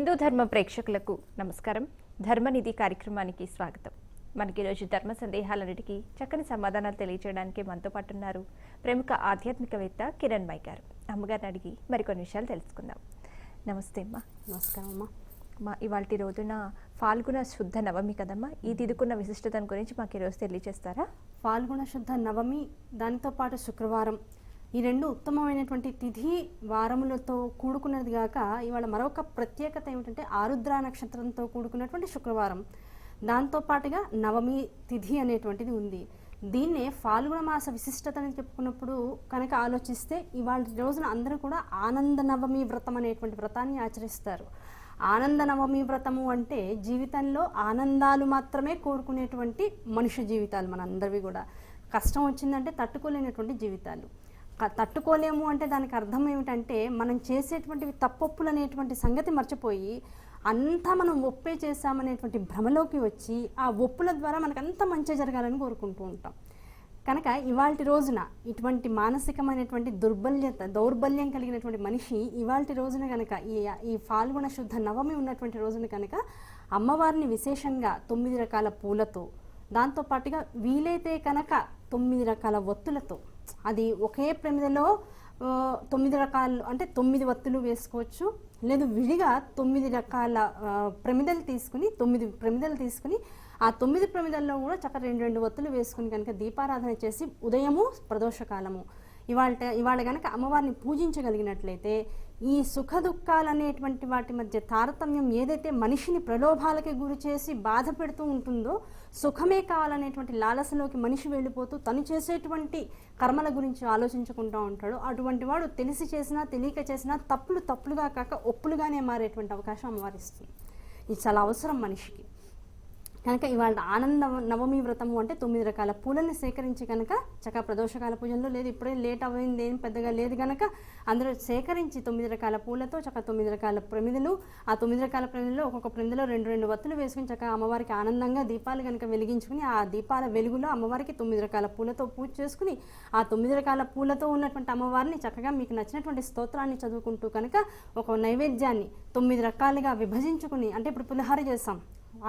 హిందూ ధర్మ ప్రేక్షకులకు నమస్కారం. ధర్మనిధి కార్యక్రమానికి స్వాగతం. మనకి ఈరోజు ధర్మ సందేహాలన్నిటికీ చక్కని సమాధానాలు తెలియజేయడానికి మనతో పాటు ఉన్నారు ప్రముఖ ఆధ్యాత్మికవేత్త కిరణ్ మై గారు. అమ్మగారిని అడిగి మరికొన్ని విషయాలు తెలుసుకుందాం. నమస్తే అమ్మా. నమస్కారం అమ్మా. మా ఇవాళ రోజున ఫాల్గుణ శుద్ధ నవమి కదమ్మా? ఈ తిదుకున్న విశిష్టతను గురించి మాకు ఈరోజు తెలియజేస్తారా ఫాల్గుణ శుద్ధ నవమి దానితో పాటు శుక్రవారం. ఈ రెండు ఉత్తమమైనటువంటి తిథి వారములతో కూడుకున్నది గాక ఇవాళ మరొక ప్రత్యేకత ఏమిటంటే ఆరుద్ర నక్షత్రంతో కూడుకున్నటువంటి శుక్రవారం. దాంతో పాటుగా నవమి తిథి అనేటువంటిది ఉంది. దీన్నే ఫాల్గుణ మాస విశిష్టత అని చెప్పుకున్నప్పుడు కనుక ఆలోచిస్తే ఇవాళ రోజున అందరూ కూడా ఆనంద నవమి వ్రతం అనేటువంటి వ్రతాన్ని ఆచరిస్తారు. ఆనంద నవమి వ్రతము అంటే జీవితంలో ఆనందాలు మాత్రమే కోరుకునేటువంటి మనుష్య జీవితాలు మనందరివి కూడా. కష్టం వచ్చిందంటే తట్టుకోలేనటువంటి జీవితాలు. తట్టుకోలేము అంటే దానికి అర్థం ఏమిటంటే మనం చేసేటువంటివి తప్పొప్పులు అనేటువంటి సంగతి మర్చిపోయి అంతా మనం ఒప్పే చేశామనేటువంటి భ్రమలోకి వచ్చి ఆ ఒప్పుల ద్వారా మనకు అంత మంచి జరగాలని కోరుకుంటూ ఉంటాం. కనుక ఇవాళ రోజున ఇటువంటి మానసికమైనటువంటి దుర్బల్యత దౌర్బల్యం కలిగినటువంటి మనిషి ఇవాళ రోజున కనుక ఈ ఈ ఫాల్గుణ శుద్ధ నవమి ఉన్నటువంటి రోజున కనుక అమ్మవారిని విశేషంగా తొమ్మిది రకాల పూలతో దాంతో పాటుగా వీలైతే కనుక తొమ్మిది రకాల ఒత్తులతో అది ఒకే ప్రమిదలో తొమ్మిది రకాలు అంటే తొమ్మిది వత్తులు వేసుకోవచ్చు. లేదు విడిగా తొమ్మిది రకాల ప్రమిదలు తీసుకుని తొమ్మిది ప్రమిదలు తీసుకుని ఆ తొమ్మిది ప్రమిదల్లో కూడా చక్కగా రెండు రెండు వత్తులు వేసుకుని కనుక దీపారాధన చేసి ఉదయము ప్రదోషకాలము. ఇవాళ ఇవాళ కనుక అమ్మవారిని పూజించగలిగినట్లయితే ఈ సుఖ దుఃఖాలు అనేటువంటి వాటి మధ్య తారతమ్యం ఏదైతే మనిషిని ప్రలోభాలకి గురి చేసి బాధ పెడుతూ ఉంటుందో సుఖమే కావాలనేటువంటి లాలసలోకి మనిషి వెళ్ళిపోతూ తను చేసేటువంటి కర్మల గురించి ఆలోచించుకుంటూ ఉంటాడు. అటువంటి వాడు తెలిసి చేసినా తెలియక చేసినా తప్పులు తప్పులుగా కాక ఒప్పులుగానే మారేటువంటి అవకాశం అమ్మవారిస్తుంది ఇది చాలా అవసరం మనిషికి. కనుక ఇవాళ ఆనంద నవమి వ్రతము అంటే తొమ్మిది రకాల పూలను సేకరించి కనుక చక్కగా ప్రదోషకాల పూజల్లో లేదు ఇప్పుడే లేట్ అయింది ఏం పెద్దగా లేదు కనుక అందరూ సేకరించి తొమ్మిది రకాల పూలతో చక్కగా తొమ్మిది రకాల ప్రమిదలు ఆ తొమ్మిది రకాల ప్రమిదలో ఒక్కొక్క ప్రమిదలో రెండు రెండు వత్తులు వేసుకుని చక్కగా అమ్మవారికి ఆనందంగా దీపాలు కనుక వెలిగించుకుని ఆ దీపాల వెలుగులో అమ్మవారికి తొమ్మిది రకాల పూలతో పూజ చేసుకుని ఆ తొమ్మిది రకాల పూలతో ఉన్నటువంటి అమ్మవారిని చక్కగా మీకు నచ్చినటువంటి స్తోత్రాన్ని చదువుకుంటూ కనుక ఒక నైవేద్యాన్ని తొమ్మిది రకాలుగా విభజించుకుని అంటే ఇప్పుడు పులిహార చేస్తాం.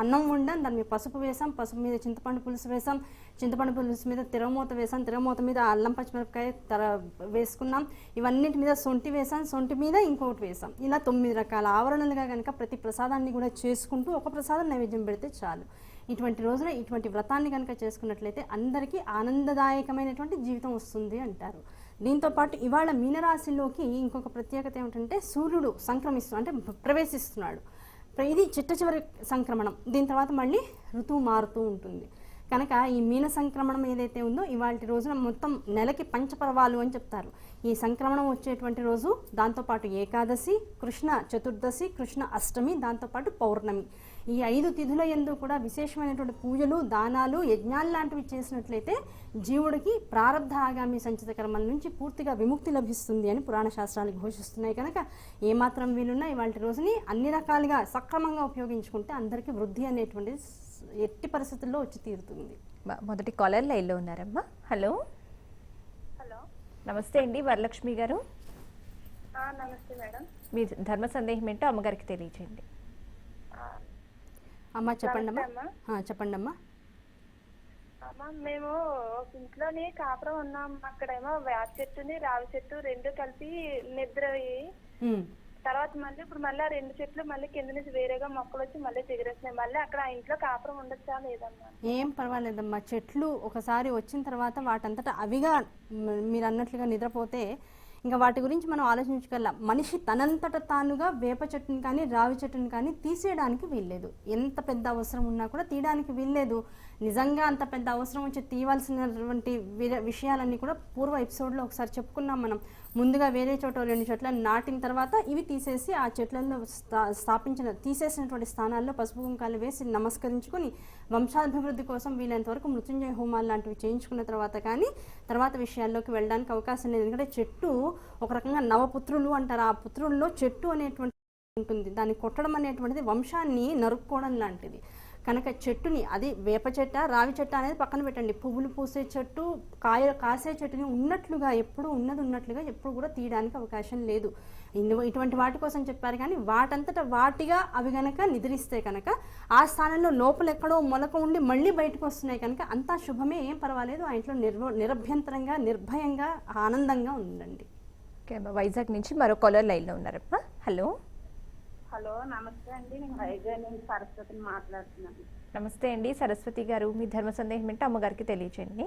అన్నం వండాం దాని మీద పసుపు వేసాం పసుపు మీద చింతపండు పులుసు వేసాం చింతపండు పులుసు మీద తిరమూత వేసాం తిరమూత మీద అల్లం పచ్చిమిరపకాయ తర వేసుకున్నాం. ఇవన్నిటి మీద సొంటి వేసాం సొంటి మీద ఇంకొకటి వేసాం. ఇలా తొమ్మిది రకాల ఆవరణలుగా కనుక ప్రతి ప్రసాదాన్ని కూడా చేసుకుంటూ ఒక ప్రసాదం నైవేద్యం పెడితే చాలు. ఇటువంటి రోజున ఇటువంటి వ్రతాన్ని కనుక చేసుకున్నట్లయితే అందరికీ ఆనందదాయకమైనటువంటి జీవితం వస్తుంది అంటారు. దీంతో పాటు ఇవాళ మీనరాశిలోకి ఇంకొక ప్రత్యేకత ఏమిటంటే సూర్యుడు సంక్రమిస్తు అంటే ప్రవేశిస్తున్నాడు. ఇది చిట్ట చివరి సంక్రమణం. దీని తర్వాత మళ్ళీ ఋతువు మారుతూ ఉంటుంది. కనుక ఈ మీన సంక్రమణం ఏదైతే ఉందో ఇవాళ రోజున మొత్తం నెలకి పంచపర్వాలు అని చెప్తారు. ఈ సంక్రమణం వచ్చేటువంటి రోజు దాంతోపాటు ఏకాదశి కృష్ణ చతుర్దశి కృష్ణ అష్టమి దాంతోపాటు పౌర్ణమి. ఈ ఐదు తిథుల ఎందు కూడా విశేషమైనటువంటి పూజలు దానాలు యజ్ఞాలు లాంటివి చేసినట్లయితే జీవుడికి ప్రారంధ ఆగామి సంచిత కర్మల నుంచి పూర్తిగా విముక్తి లభిస్తుంది అని పురాణ శాస్త్రాలు ఘోషిస్తున్నాయి. కనుక ఏమాత్రం వీలున్నా ఇవాళ రోజుని అన్ని రకాలుగా సక్రమంగా ఉపయోగించుకుంటే అందరికీ వృద్ధి అనేటువంటిది ఎట్టి పరిస్థితుల్లో వచ్చి తీరుతుంది. మొదటి కాలర్ లైన్లో ఉన్నారమ్మా. హలో. హలో. నమస్తే అండి వరలక్ష్మి గారు. ఆ, నమస్తే మేడం. మీ ధర్మ సందేహం ఏంటో అమ్మగారికి తెలియజేయండి అమ్మ చెప్పండి అమ్మా చెప్పండి అమ్మా మేము ఒక ఇంట్లోని కాపురం ఉన్నాం. అక్కడేమో వేప చెట్టుని రావి చెట్టు రెండు కలిపి నిద్ర. తర్వాత మళ్ళీ ఇప్పుడు మళ్ళీ ఆ రెండు చెట్లు మళ్ళీ కింద నుంచి వేరేగా మొక్కలు వచ్చి మళ్ళీ చిగురేస్తున్నాయి మళ్ళీ అక్కడ ఆ ఇంట్లో కాపురం ఉండొచ్చా లేదమ్మా ఏం పర్వాలేదమ్మా. చెట్లు ఒకసారి వచ్చిన తర్వాత వాటంతటా అవిగా మీరు అన్నట్లుగా నిద్రపోతే ఇంకా వాటి గురించి మనం ఆలోచించగల మనిషి తనంతట తానుగా వేప చెట్టుని కానీ రావి చెట్టుని కానీ తీసేయడానికి వీల్లేదు. ఎంత పెద్ద అవసరం ఉన్నా కూడా తీయడానికి వీల్లేదు. నిజంగా అంత పెద్ద అవసరం వచ్చి తీయవలసినటువంటి విషయాలన్నీ కూడా పూర్వ ఎపిసోడ్లో ఒకసారి చెప్పుకున్నాం మనం. ముందుగా వేరే చోట రెండు చెట్లను నాటిన తర్వాత ఇవి తీసేసి ఆ చెట్లలో స్థా స్థాపించిన తీసేసినటువంటి స్థానాల్లో పసుపు కుంకాలు వేసి నమస్కరించుకొని వంశాభివృద్ధి కోసం వీలైనంత వరకు మృత్యుంజయ హోమాలు లాంటివి చేయించుకున్న తర్వాత కానీ తర్వాత విషయాల్లోకి వెళ్ళడానికి అవకాశం లేదు. ఎందుకంటే చెట్టు ఒక రకంగా నవపుత్రులు అంటారు. ఆ పుత్రుల్లో చెట్టు అనేటువంటి ఉంటుంది. దాన్ని కొట్టడం అనేటువంటిది వంశాన్ని నరుక్కోవడం లాంటిది. కనుక చెట్టుని అది వేప చెట్ట రావి చెట్ట అనేది పక్కన పెట్టండి. పువ్వులు పూసే చెట్టు కాయ కాసే చెట్టుని ఉన్నట్లుగా ఎప్పుడు ఉన్నది ఉన్నట్లుగా ఎప్పుడు కూడా తీయడానికి అవకాశం లేదు. ఇటువంటి వాటి కోసం చెప్పారు కానీ వాటంతట వాటిగా అవి గనక నిద్రిస్తే కనుక ఆ స్థానంలో లోపల ఎక్కడో మొలక ఉండి మళ్ళీ బయటకు వస్తున్నాయి కనుక అంతా శుభమే ఏం పర్వాలేదు. ఆ ఇంట్లో నిర్వ నిరభ్యంతరంగా నిర్భయంగా ఆనందంగా ఉండండి. ఓకే వైజాగ్ నుంచి మరో కాలర్ లైన్లో ఉన్నారమ్మా. హలో. హలో నమస్తే అండి. నేను వైజాగ్ నుంచి సరస్వతిని మాట్లాడుతున్నాను. నమస్తే అండి. సరస్వతి గారు మీ ధర్మ సందేహం ఏంటో అమ్మగారికి తెలియచేయండి.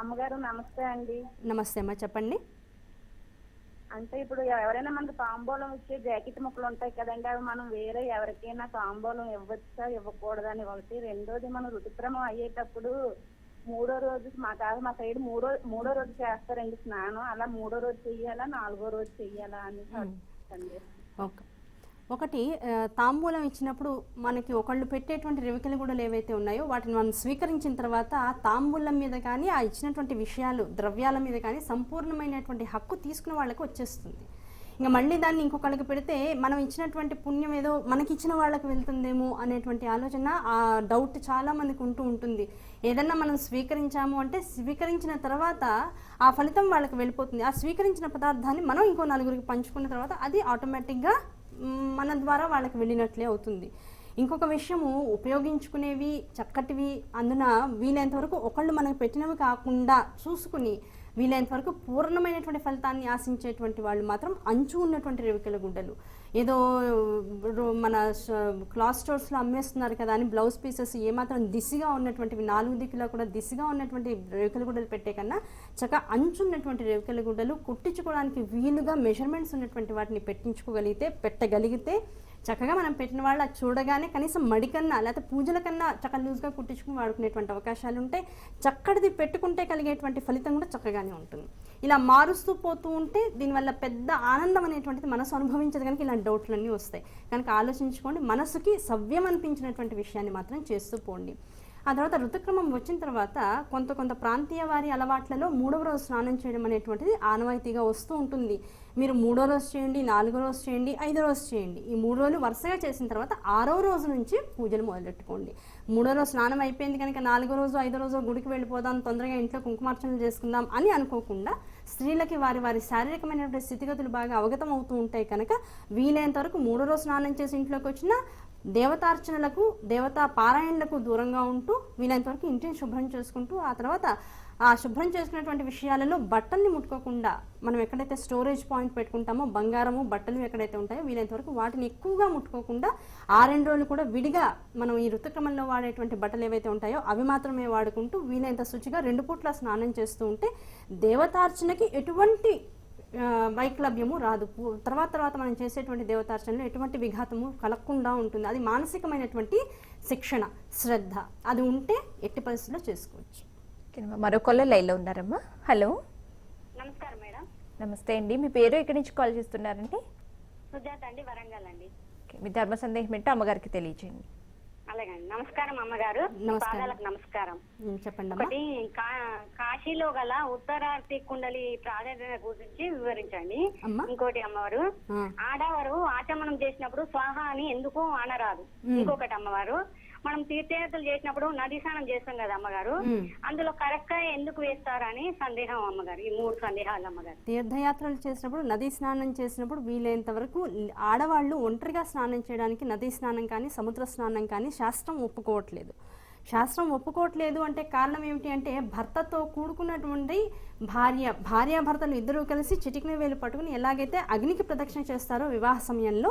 అమ్మగారు నమస్తే అండి. నమస్తే అమ్మా చెప్పండి. అంటే ఇప్పుడు ఎవరైనా మనకు తాంబూలం ఇచ్చే జాకెట్ ముక్కలు ఉంటాయి కదండి అవి మనం వేరే ఎవరికైనా తాంబూలం ఇవ్వచ్చా ఇవ్వకూడదని. ఒకటి. రెండోది మనం ఋతుక్రమం అయ్యేటప్పుడు మూడో రోజు మా కాదు మా సైడ్ మూడో మూడో రోజు చేస్తారండి స్నానం. అలా మూడో రోజు చెయ్యాలా నాలుగో రోజు చెయ్యాలా అని అండి ఓకే. ఒకటి తాంబూలం ఇచ్చినప్పుడు మనకి ఒకళ్ళు పెట్టేటువంటి రివికలు కూడా ఏవైతే ఉన్నాయో వాటిని మనం స్వీకరించిన తర్వాత ఆ తాంబూలం మీద కానీ ఆ ఇచ్చినటువంటి విషయాలు ద్రవ్యాల మీద కానీ సంపూర్ణమైనటువంటి హక్కు తీసుకున్న వాళ్ళకి వచ్చేస్తుంది. ఇంకా మళ్ళీ దాన్ని ఇంకొకళ్ళకి పెడితే మనం ఇచ్చినటువంటి పుణ్యం ఏదో మనకి ఇచ్చిన వాళ్ళకి వెళ్తుందేమో అనేటువంటి ఆలోచన ఆ డౌట్ చాలా మందికి ఉంటూ ఉంటుంది. ఏదన్నా మనం స్వీకరించాము అంటే స్వీకరించిన తర్వాత ఆ ఫలితం వాళ్ళకి వెళ్ళిపోతుంది. ఆ స్వీకరించిన పదార్థాన్ని మనం ఇంకో నలుగురికి పంచుకున్న తర్వాత అది ఆటోమేటిక్గా మన ద్వారా వాళ్ళకి వెళ్ళినట్లే అవుతుంది. ఇంకొక విషయము ఉపయోగించుకునేవి చక్కటివి అందున వీలైనంత వరకు ఒకళ్ళు మనకు పెట్టినవి కాకుండా చూసుకుని వీలైనంత వరకు పూర్ణమైనటువంటి ఫలితాన్ని ఆశించేటువంటి వాళ్ళు మాత్రం అంచు ఉన్నటువంటి రేవికల గుడ్డలు ఏదో రో- మన క్లాత్ స్టోర్స్లో అమ్మేస్తున్నారు కదా అని బ్లౌజ్ పీసెస్ ఏమాత్రం దిశగా ఉన్నటువంటివి నాలుగు దిక్కులో కూడా దిశగా ఉన్నటువంటి రేవికల గుడ్డలు పెట్టే కన్నా చక్కగా అంచున్నటువంటి రేవికల గుడ్డలు కుట్టించుకోవడానికి వీలుగా మెజర్మెంట్స్ ఉన్నటువంటి వాటిని పెట్టించుకోగలిగితే పెట్టగలిగితే చక్కగా మనం పెట్టిన వాళ్ళు అది చూడగానే కనీసం మడికన్నా లేకపోతే పూజల కన్నా చక్కగా లూజ్గా కుట్టించుకుని వాడుకునేటువంటి అవకాశాలు ఉంటాయి చక్కటిది పెట్టుకుంటే కలిగేటువంటి ఫలితం కూడా చక్కగానే ఉంటుంది. ఇలా మారుస్తూ పోతూ ఉంటే దీనివల్ల పెద్ద ఆనందం అనేటువంటిది మనసు అనుభవించదు కనుక ఇలాంటి డౌట్లన్నీ వస్తాయి. కనుక ఆలోచించుకోండి మనసుకి సవ్యం అనిపించినటువంటి విషయాన్ని మాత్రం చేస్తూ పోండి. ఆ తర్వాత ఋతుక్రమం వచ్చిన తర్వాత కొంత కొంత ప్రాంతీయ వారి అలవాట్లలో మూడవ రోజు స్నానం చేయడం అనేటువంటిది ఆనవాయితీగా వస్తూ ఉంటుంది. మీరు మూడో రోజు చేయండి నాలుగో రోజు చేయండి ఐదో రోజు చేయండి. ఈ మూడు రోజులు వరుసగా చేసిన తర్వాత ఆరో రోజు నుంచి పూజలు మొదలెట్టుకోండి మూడో రోజు స్నానం అయిపోయింది కనుక నాలుగో రోజు ఐదో రోజు గుడికి వెళ్ళిపోదాం తొందరగా ఇంట్లో కుంకుమార్చనలు చేసుకుందాం అని అనుకోకుండా స్త్రీలకి వారి వారి శారీరకమైనటువంటి స్థితిగతులు బాగా అవగతం అవుతూ ఉంటాయి కనుక వీలైనంత వరకు మూడో రోజు స్నానం చేసి ఇంట్లోకి వచ్చినా దేవతార్చనలకు దేవతా పారాయణలకు దూరంగా ఉంటూ వీలైనంత వరకు ఇంటిని శుభ్రం చేసుకుంటూ ఆ తర్వాత ఆ శుభ్రం చేసుకునేటువంటి విషయాలలో బట్టల్ని ముట్టుకోకుండా మనం ఎక్కడైతే స్టోరేజ్ పాయింట్ పెట్టుకుంటామో బంగారము బట్టలు ఎక్కడైతే ఉంటాయో వీలైనంత వరకు వాటిని ఎక్కువగా ముట్టుకోకుండా ఆ రెండు రోజులు కూడా విడిగా మనం ఈ ఋతుక్రమంలో వాడేటువంటి బట్టలు ఏవైతే ఉంటాయో అవి మాత్రమే వాడుకుంటూ వీలైనంత శుచిగా రెండు పూట్ల స్నానం చేస్తూ ఉంటే దేవతార్చనకి ఎటువంటి వైక్లభ్యము రాదు. తర్వాత తర్వాత మనం చేసేటువంటి దేవతార్చనలో ఎటువంటి విఘాతము కలగకుండా ఉంటుంది. అది మానసికమైనటువంటి శిక్షణ శ్రద్ధ. అది ఉంటే ఎట్టి పరిస్థితుల్లో చేసుకోవచ్చు. ఓకేనమ్మా మరో కాలర్ లైన్లో ఉన్నారమ్మా. హలో. నమస్కారం మేడం. నమస్తే అండి. మీ పేరు ఎక్కడి నుంచి కాల్ చేస్తున్నారండి? సుజాత అండి వరంగల్ అండి. ఓకే. మీ ధర్మ సందేహం ఏంటో అమ్మగారికి తెలియచేయండి. అలాగే నమస్కారం అమ్మగారు. పాదాలకు నమస్కారం. చెప్పండి ఒకటి కా- కాశీలో గల ఉత్తరార్తి కుండలి ప్రాధాన్యత గురించి వివరించండి. ఇంకోటి అమ్మవారు. ఆడవారు ఆచమనం చేసినప్పుడు స్వాహ అని ఎందుకు అనరాదు. ఇంకొకటి అమ్మవారు మనం తీర్థయాత్రలు చేసినప్పుడు నది స్నానం చేస్తాం కదా అమ్మగారు. అందులో కరెక్ట్గా ఎందుకు వేస్తారని సందేహం అమ్మగారు ఈ మూడు సందేహాలు అమ్మగారు. తీర్థయాత్రలు చేసినప్పుడు నదీ స్నానం చేసినప్పుడు వీలైనంత వరకు ఆడవాళ్ళు ఒంటరిగా స్నానం చేయడానికి నదీ స్నానం కానీ సముద్ర స్నానం కానీ శాస్త్రం ఒప్పుకోవట్లేదు. శాస్త్రం ఒప్పుకోవట్లేదు అంటే కారణం ఏమిటి అంటే భర్తతో కూడుకున్నటువంటి భార్య భార్యాభర్తలు ఇద్దరూ కలిసి చిటికిన వేలు పట్టుకుని ఎలాగైతే అగ్నికి ప్రదక్షిణ చేస్తారో వివాహ సమయంలో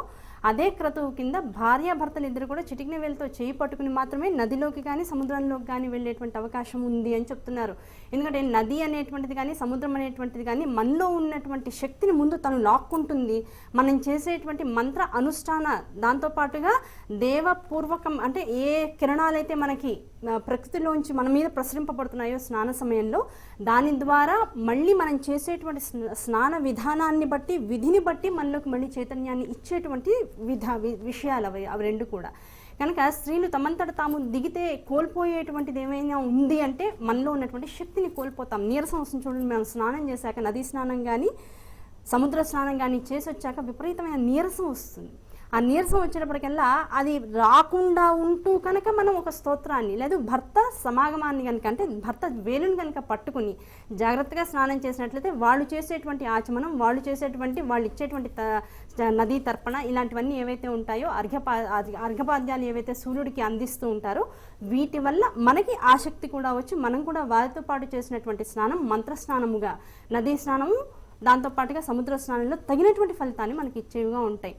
అదే క్రతువు కింద భార్యాభర్తలు ఇద్దరు కూడా చిటికిన వేలతో చేయి పట్టుకుని మాత్రమే నదిలోకి కానీ సముద్రంలోకి కానీ వెళ్ళేటువంటి అవకాశం ఉంది అని చెప్తున్నారు. ఎందుకంటే నది అనేటువంటిది కానీ సముద్రం అనేటువంటిది కానీ మనలో ఉన్నటువంటి శక్తిని ముందు తను లాక్కుంటుంది. మనం చేసేటువంటి మంత్ర అనుష్ఠాన దాంతోపాటుగా దేవపూర్వకం అంటే ఏ కిరణాలైతే మనకి ప్రకృతిలోంచి మన మీద ప్రసరింపబడుతున్నాయో స్నాన సమయంలో దాని ద్వారా మళ్ళీ మనం చేసేటువంటి స్నాన విధానాన్ని బట్టి విధిని బట్టి మనలోకి మళ్ళీ చైతన్యాన్ని ఇచ్చేటువంటి విధ వి- విషయాలు అవి అవి రెండు కూడా. కనుక స్త్రీలు తమంతట తాము దిగితే కోల్పోయేటువంటిది ఏమైనా ఉంది అంటే మనలో ఉన్నటువంటి శక్తిని కోల్పోతాం. నీరసం వస్తుంది చూడండి మనం స్నానం చేశాక నదీ స్నానం కానీ సముద్ర స్నానం కానీ చేసి వచ్చాక విపరీతమైన నీరసం వస్తుంది. ఆ నీరసం వచ్చేటప్పటికల్లా అది రాకుండా ఉంటూ కనుక మనం ఒక స్తోత్రాన్ని లేదు భర్త సమాగమాన్ని కనుక అంటే భర్త వేలుని కనుక పట్టుకుని జాగ్రత్తగా స్నానం చేసినట్లయితే వాళ్ళు చేసేటువంటి ఆచమనం వాళ్ళు చేసేటువంటి వాళ్ళు ఇచ్చేటువంటి త- నదీ తర్పణ ఇలాంటివన్నీ ఏవైతే ఉంటాయో అర్ఘపా అర్ఘపాద్యాలు ఏవైతే సూర్యుడికి అందిస్తూ ఉంటారో వీటి వల్ల మనకి ఆసక్తి కూడా వచ్చి. మనం కూడా వారితో పాటు చేసినటువంటి స్నానం మంత్ర స్నానముగా నదీ స్నానము దాంతోపాటుగా సముద్ర స్నానంలో తగినటువంటి ఫలితాన్ని మనకి ఇచ్చేవిగా ఉంటాయి.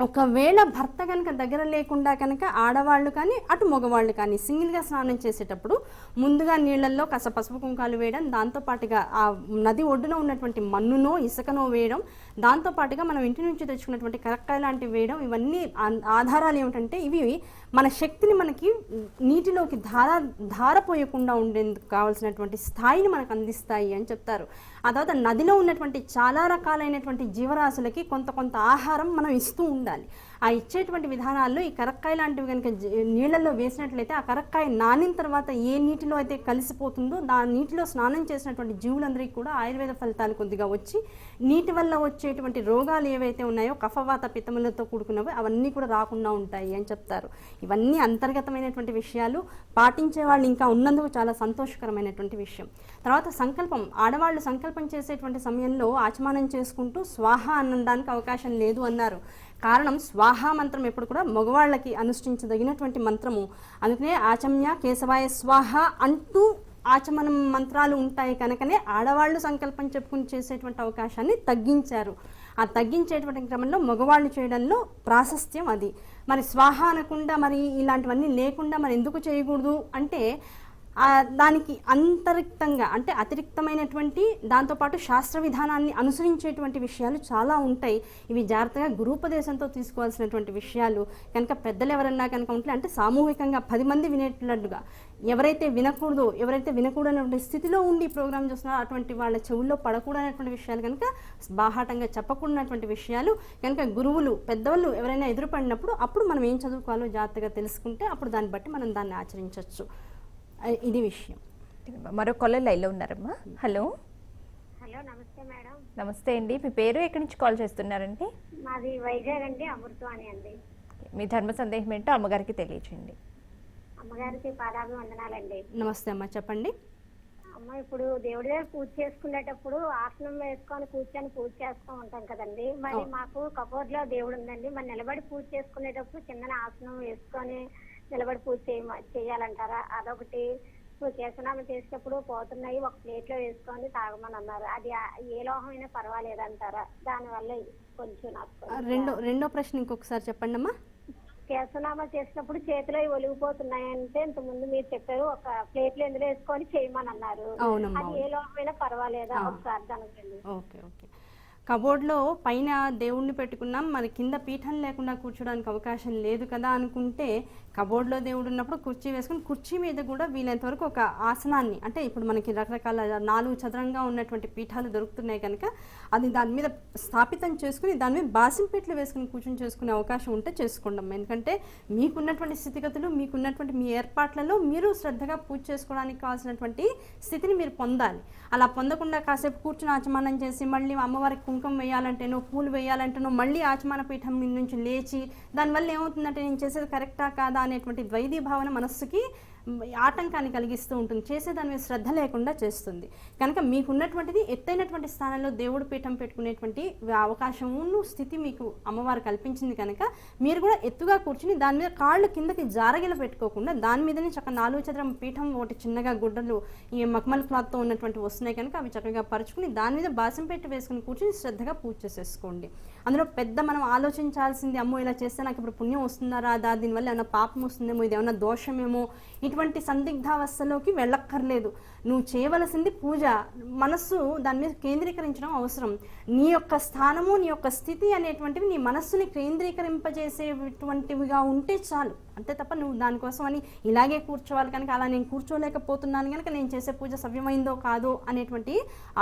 ఒకవేళ భర్త కనుక దగ్గర లేకుండా కనుక ఆడవాళ్ళు కానీ అటు మగవాళ్ళు కానీ సింగిల్గా స్నానం చేసేటప్పుడు ముందుగా నీళ్ళల్లో కాస్త పసుపు కుంకాలు వేయడం దాంతోపాటుగా ఆ నది ఒడ్డున ఉన్నటువంటి మన్నునో ఇసుకనో వేయడం దాంతోపాటుగా మనం ఇంటి నుంచి తెచ్చుకున్నటువంటి కరక్కాయ లాంటివి వేయడం ఇవన్నీ ఆధారాలు ఏమిటంటే ఇవి మన శక్తిని మనకి నీటిలోకి ధార ధారపోయకుండా ఉండేందుకు కావాల్సినటువంటి స్థాయిని మనకు అందిస్తాయి అని చెప్తారు. ఆ తర్వాత నదిలో ఉన్నటువంటి చాలా రకాలైనటువంటి జీవరాశులకి కొంత కొంత ఆహారం మనం ఇస్తూ ఉండాలి. ఆ ఇచ్చేటువంటి విధానాల్లో ఈ కరక్కాయ లాంటివి కనుక నీళ్ళల్లో వేసినట్లయితే ఆ కరక్కాయ నానిన తర్వాత ఏ నీటిలో అయితే కలిసిపోతుందో ఆ నీటిలో స్నానం చేసినటువంటి జీవులందరికీ కూడా ఆయుర్వేద ఫలితాలు కొద్దిగా వచ్చి నీటి వల్ల వచ్చేటువంటి రోగాలు ఏవైతే ఉన్నాయో కఫవాత పితములతో కూడుకున్నవి అవన్నీ కూడా రాకుండా ఉంటాయి అని చెప్తారు. ఇవన్నీ అంతర్గతమైనటువంటి విషయాలు పాటించే వాళ్ళు ఇంకా ఉన్నందుకు చాలా సంతోషకరమైనటువంటి విషయం. తర్వాత సంకల్పం ఆడవాళ్ళు సంకల్పం చేసేటువంటి సమయంలో ఆచమానం చేసుకుంటూ స్వాహ అనడానికి అవకాశం లేదు అన్నారు. కారణం స్వాహ మంత్రం ఎప్పుడు కూడా మగవాళ్ళకి అనుష్ఠించదగినటువంటి మంత్రము. అందుకనే ఆచమ్య కేశవాయ స్వాహ అంటూ ఆచమనం మంత్రాలు ఉంటాయి కనుకనే ఆడవాళ్ళు సంకల్పం చెప్పుకుని చేసేటువంటి అవకాశాన్ని తగ్గించారు. ఆ తగ్గించేటువంటి క్రమంలో మగవాళ్ళు చేయడంలో ప్రాశస్త్యం అది. మరి స్వాహ అనకుండా మరి ఇలాంటివన్నీ లేకుండా మరి ఎందుకు చేయకూడదు? అంటే దానికి అంతరిక్తంగా అంటే అతిరిక్తమైనటువంటి దాంతోపాటు శాస్త్ర విధానాన్ని అనుసరించేటువంటి విషయాలు చాలా ఉంటాయి. ఇవి జాగ్రత్తగా గురూపదేశంతో తీసుకోవాల్సినటువంటి విషయాలు. కనుక పెద్దలు ఎవరన్నా కనుక ఉంటే అంటే సామూహికంగా పది మంది వినేటట్లుగా ఎవరైతే వినకూడదో ఎవరైతే వినకూడనటువంటి స్థితిలో ఉండి ప్రోగ్రామ్ చూస్తున్నారో అటువంటి వాళ్ళ చెవుల్లో పడకూడనటువంటి విషయాలు కనుక బాహాటంగా చెప్పకూడనటువంటి విషయాలు కనుక గురువులు పెద్దవాళ్ళు ఎవరైనా ఎదురుపడినప్పుడు అప్పుడు మనం ఏం చదువుకోవాలో జాగ్రత్తగా తెలుసుకుంటే అప్పుడు దాన్ని బట్టి మనం దాన్ని ఆచరించవచ్చు. ఇది విషయం. మరో కొల్ల లైన్లో ఉన్నారమ్మా. హలో. హలో నమస్తే మేడం. నమస్తే అండి. మీ పేరు ఎక్కడి నుంచి కాల్ చేస్తున్నారండి? మాది వైజాగ్ అండి అమృతవాణి అండి. మీ ధర్మ సందేహం ఏంటో అమ్మగారికి తెలియచేయండి అమ్మగారికి పాదాభి వందనాలండి నమస్తే అమ్మ చెప్పండి. అమ్మ ఇప్పుడు దేవుడి దగ్గర పూజ చేసుకునేటప్పుడు ఆసనం వేసుకొని కూర్చొని పూజ చేస్తూ ఉంటాం కదండి. మరి మాకు కబోర్డ్లో దేవుడు ఉందండి. మరి నిలబడి పూజ చేసుకునేటప్పుడు చిన్న ఆసనం వేసుకొని నిలబడి పూజ చేయాలంటారా? అదొకటి. ఇప్పుడు కేసనామం చేసేటప్పుడు పోతున్నాయి ఒక ప్లేట్లో వేసుకొని తాగమని అన్నారు. అది ఏ లోహం అయినా పర్వాలేదంటారా? దానివల్ల కొంచెం నాకు రెండో రెండో ప్రశ్న ఇంకొకసారి చెప్పండి అమ్మా కేసనామా చేసినప్పుడు చేతిలో ఇవి ఒలిగిపోతున్నాయంటే ఇంత ముందు మీరు చెప్పారు ఒక ప్లేట్లు ఎందులో వేసుకొని చేయమని అన్నారు. అది ఏ లోపమైనా పర్వాలేదా? ఒకసారి దానికి ఓకే ఓకే. కబోర్డ్లో పైన దేవుణ్ణి పెట్టుకున్నాం మరి కింద పీఠం లేకుండా కూర్చోడానికి అవకాశం లేదు కదా అనుకుంటే కబోర్డ్లో దేవుడు ఉన్నప్పుడు కుర్చీ వేసుకుని కుర్చీ మీద కూడా వీలైనంత వరకు ఒక ఆసనాన్ని అంటే ఇప్పుడు మనకి రకరకాల నాలుగు చదరంగా ఉన్నటువంటి పీఠాలు దొరుకుతున్నాయి కనుక అది దాని మీద స్థాపితం చేసుకుని దాని మీద బాసింపీట్లు వేసుకుని కూర్చొని చేసుకునే అవకాశం ఉంటే చేసుకోండి ఎందుకంటే మీకున్నటువంటి స్థితిగతులు మీకున్నటువంటి మీ ఏర్పాట్లలో మీరు శ్రద్ధగా పూజ చేసుకోవడానికి కావాల్సినటువంటి స్థితిని మీరు పొందాలి. అలా పొందకుండా కాసేపు కూర్చుని ఆచమానం చేసి మళ్ళీ అమ్మవారికి కుంకుమ వేయాలంటేనో పూలు వేయాలంటేనో మళ్ళీ ఆచమాన పీఠం నుంచి లేచి దానివల్ల ఏమవుతుందంటే నేను చేసేది కరెక్టా కాదా అనేటువంటి ద్వైదీ భావన మనస్సుకి ఆటంకాన్ని కలిగిస్తూ ఉంటుంది. చేసే దాని మీద శ్రద్ధ లేకుండా చేస్తుంది. కనుక మీకున్నటువంటిది ఎత్తైనటువంటి స్థానంలో దేవుడు పీఠం పెట్టుకునేటువంటి అవకాశమును స్థితి మీకు అమ్మవారు కల్పించింది కనుక మీరు కూడా ఎత్తుగా కూర్చుని దాని మీద కాళ్ళు కిందకి జారగిల పెట్టుకోకుండా దాని మీదనే చక్కగా నాలుగు చదరం పీఠం ఒకటి చిన్నగా గుడ్డలు ఈ మక్మల్ క్లాత్తో ఉన్నటువంటి వస్తున్నాయి కనుక అవి చక్కగా పరుచుకుని దాని మీద బాసం పెట్టి వేసుకుని కూర్చుని శ్రద్ధగా పూజ చేసేసుకోండి. అందులో పెద్ద మనం ఆలోచించాల్సింది అమ్మో ఇలా చేస్తే నాకు ఇప్పుడు పుణ్యం వస్తుందా రాదా? దీనివల్ల ఏమైనా పాపం వస్తుందేమో ఇది ఏమైనా దోషమేమో? ఇటువంటి సందిగ్ధావస్థలోకి వెళ్ళక్కర్లేదు. నువ్వు చేయవలసింది పూజ. మనస్సు దాని మీద కేంద్రీకరించడం అవసరం. నీ యొక్క స్థానము నీ యొక్క స్థితి అనేటువంటివి నీ మనస్సుని కేంద్రీకరింపజేసేటువంటివిగా ఉంటే చాలు. అంతే తప్ప నువ్వు దానికోసం అని ఇలాగే కూర్చోవాలి కనుక అలా నేను కూర్చోలేకపోతున్నాను కనుక నేను చేసే పూజ సవ్యమైందో కాదో అనేటువంటి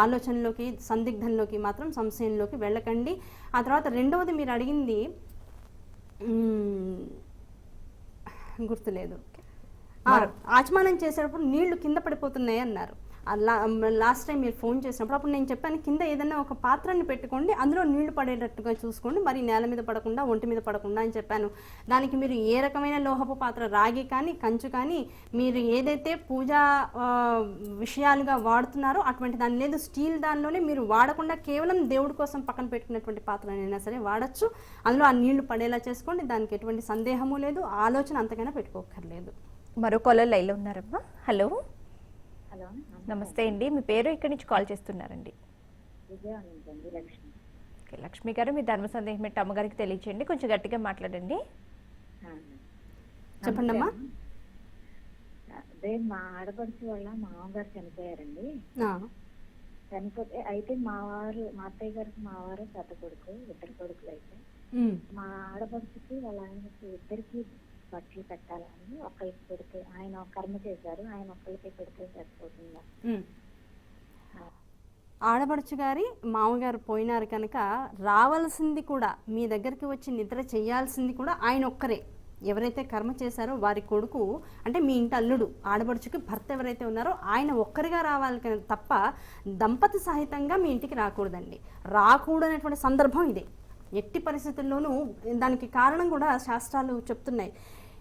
ఆలోచనలోకి సందిగ్ధంలోకి మాత్రం సంశయంలోకి వెళ్ళకండి. ఆ తర్వాత రెండవది మీరు అడిగింది గుర్తులేదు. ఆచమానం చేసేటప్పుడు నీళ్ళు కింద పడిపోతున్నాయి అన్నారు లాస్ట్ టైం మీరు ఫోన్ చేసినప్పుడు అప్పుడు నేను చెప్పాను కింద ఏదైనా ఒక పాత్రని పెట్టుకోండి అందులో నీళ్ళు పడేటట్టుగా చూసుకోండి మరి నేల మీద పడకుండా ఒంటి మీద పడకుండా అని చెప్పాను. దానికి మీరు ఏ రకమైన లోహపు పాత్ర రాగి కానీ కంచు కానీ మీరు ఏదైతే పూజా విషయాలుగా వాడుతున్నారో అటువంటి దాని లేదు స్టీల్ దానిలోనే మీరు వాడకుండా కేవలం దేవుడి కోసం పక్కన పెట్టుకున్నటువంటి పాత్రనైనా సరే వాడచ్చు. అందులో ఆ నీళ్ళు పడేలా చేసుకోండి దానికి ఎటువంటి సందేహము లేదు ఆలోచన అంతకైనా పెట్టుకోకర్లేదు మరో కాలర్ లైన్లో ఉన్నారమ్మా. హలో. హలో నమస్తే అండి. మీ పేరు ఇక్కడి నుంచి కాల్ చేస్తున్నారండి. లక్ష్మి. ఓకే, లక్ష్మి గారు మీ ధర్మ సందేహం ఏంటి అమ్మగారికి తెలియచేయండి. కొంచెం గట్టిగా మాట్లాడండి. చెప్పండి అమ్మా. అదే మా ఆడపడుచు వాళ్ళ మామగారు చనిపోయారండి. ఆ, చనిపోతే అయితే మా వారు మా అత్తయ్య గారికి మా వారు పెద్ద కొడుకు ఇద్దరు కొడుకులు అయితే మా ఆడపడుచుకి వాళ్ళ ఆయనకి ఇద్దరికి బట్టలు పెట్టాలని ఒకరికి పెడితే ఆయన కర్మ చేశారు ఆయన ఒక్కరికి పెడితే సరిపోతుందా. ఆడపడుచు గారి మామగారు పోయినారు కనుక రావాల్సింది కూడా మీ దగ్గరికి వచ్చి నిద్ర చేయాల్సింది కూడా ఆయన ఒక్కరే. ఎవరైతే కర్మ చేశారో వారి కొడుకు అంటే మీ ఇంటి అల్లుడు ఆడపడుచుకి భర్త ఎవరైతే ఉన్నారో ఆయన ఒక్కరిగా రావాలి కానీ తప్ప దంపతి సహితంగా మీ ఇంటికి రాకూడదండి. రాకూడనటువంటి సందర్భం ఇదే. ఎట్టి పరిస్థితుల్లోనూ దానికి కారణం కూడా శాస్త్రాలు చెప్తున్నాయి.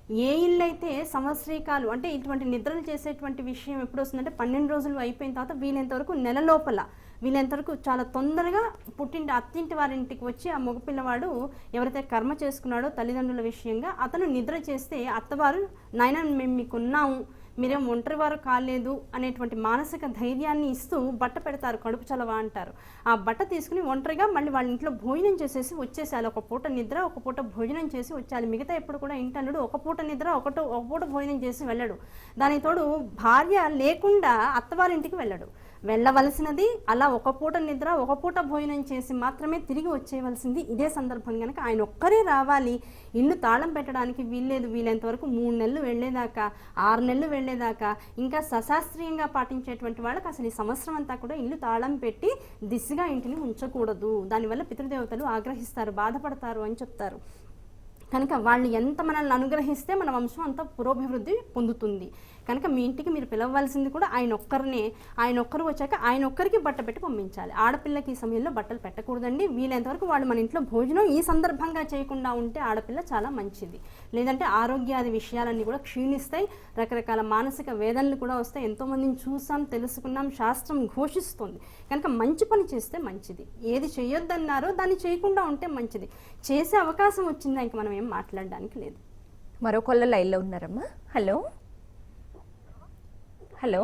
ఏ ఇల్లు అయితే సంవత్సరీకాలు అంటే ఇటువంటి నిద్రలు చేసేటువంటి విషయం ఎప్పుడు వస్తుందంటే పన్నెండు రోజులు అయిపోయిన తర్వాత వీలైనంత వరకు నెల లోపల వీలైనంత వరకు చాలా తొందరగా పుట్టింటి అత్తింటి వారింటికి వచ్చి ఆ మగపిల్లవాడు ఎవరైతే కర్మ చేసుకున్నాడో తల్లిదండ్రుల విషయంగా అతను నిద్ర చేస్తే అత్తవారు నాయన మేము మీకున్నాము మీరేం ఒంటరి వారు కాలేదు అనేటువంటి మానసిక ధైర్యాన్ని ఇస్తూ బట్ట పెడతారు కడుపు చలవ అంటారు. ఆ బట్ట తీసుకుని ఒంటరిగా మళ్ళీ వాళ్ళ ఇంట్లో భోజనం చేసేసి వచ్చేసాలి ఒక పూట నిద్ర ఒక పూట భోజనం చేసి వచ్చాలి మిగతా ఎప్పుడు కూడా ఇంటల్లుడు ఒక పూట నిద్ర ఒకటో ఒక పూట భోజనం చేసి వెళ్ళడు. దానికి తోడు భార్య లేకుండా అత్తవారింటికి వెళ్ళడు. వెళ్ళవలసినది అలా ఒక పూట నిద్ర ఒక పూట భోజనం చేసి మాత్రమే తిరిగి వచ్చేయవలసింది. ఇదే సందర్భం కనుక ఆయన ఒక్కరే రావాలి. ఇల్లు తాళం పెట్టడానికి వీల్లేదు. వీలైనంత వరకు మూడు నెలలు వెళ్ళేదాకా ఆరు నెలలు వెళ్ళేదాకా ఇంకా సశాస్త్రీయంగా పాటించేటువంటి వాళ్ళకి అసలు ఈ సంవత్సరం అంతా కూడా ఇల్లు తాళం పెట్టి దిశగా ఇంటిని ఉంచకూడదు. దానివల్ల పితృదేవతలు ఆగ్రహిస్తారు బాధపడతారు అని చెప్తారు. కనుక వాళ్ళు ఎంత మనల్ని అనుగ్రహిస్తే మన వంశం అంత పురోభివృద్ధి పొందుతుంది. కనుక మీ ఇంటికి మీరు పిలవలసింది కూడా ఆయన ఒక్కరిని. ఆయన ఒక్కరు వచ్చాక ఆయన ఒక్కరికి బట్ట పెట్టి పంపించాలి. ఆడపిల్లకి ఈ సమయంలో బట్టలు పెట్టకూడదండి. వీలైనంతవరకు వాళ్ళు మన ఇంట్లో భోజనం ఈ సందర్భంగా చేయకుండా ఉంటే ఆడపిల్ల చాలా మంచిది. లేదంటే ఆరోగ్యాది విషయాలన్నీ కూడా క్షీణిస్తాయి. రకరకాల మానసిక వేదనలు కూడా వస్తాయి. ఎంతోమందిని చూసాం తెలుసుకున్నాం శాస్త్రం ఘోషిస్తుంది. కనుక మంచి పని చేస్తే మంచిది. ఏది చేయొద్దన్నారో దాన్ని చేయకుండా ఉంటే మంచిది. చేసే అవకాశం వచ్చిందా ఇంక మనం ఏం మాట్లాడడానికి లేదు. మరో లైన్లో ఉన్నారమ్మా. హలో. హలో.